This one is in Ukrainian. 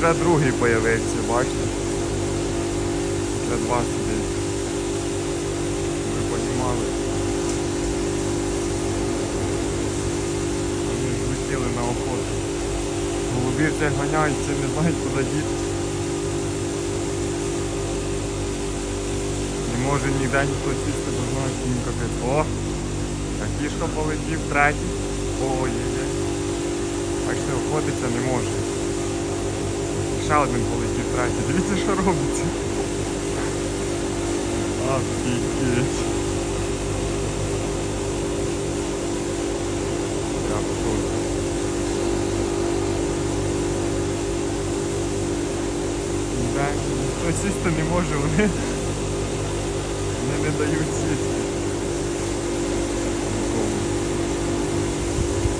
вже другий появився, бачите? Вже два сидить. Ви понімали. Вони злетіли на охоту. Голубі вже ганяються, не знають куди діти. Не може ніде ніхто сісти, бо знають, їм капець. О! А кішка полетів третій. Ой-ой-ой. Бачите, охотиться не може. Ще один полетів третій. Дивіться, що робиться. Офігеть. Ніхто сісти не може, вони, вони не дають сісти.